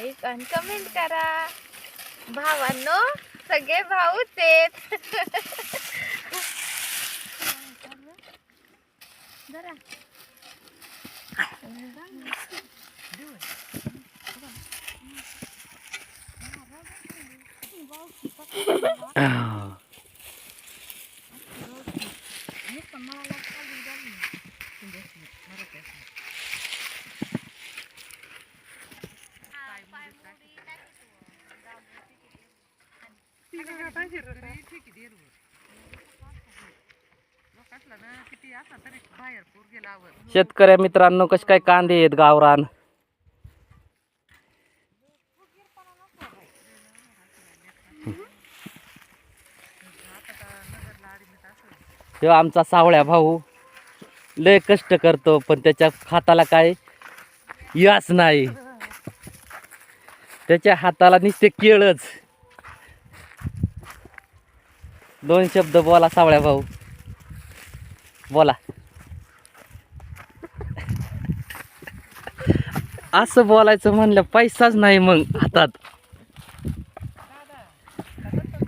Like आणि comment करा. भावांनो सगळे भाऊच आहेत जरा. शेतकऱ्या मित्रांनो कसे काय कांदे आहेत गावरान? हे आमचा सावळ्या भाऊ. लय कष्ट करतो पण त्याच्या हाताला काय याच नाही. त्याच्या हाताला नुसते केळच. दोन शब्द बोला सावळ्या भाऊ. बोला. असं बोलायचं म्हणलं पैसाच नाही मग हातात.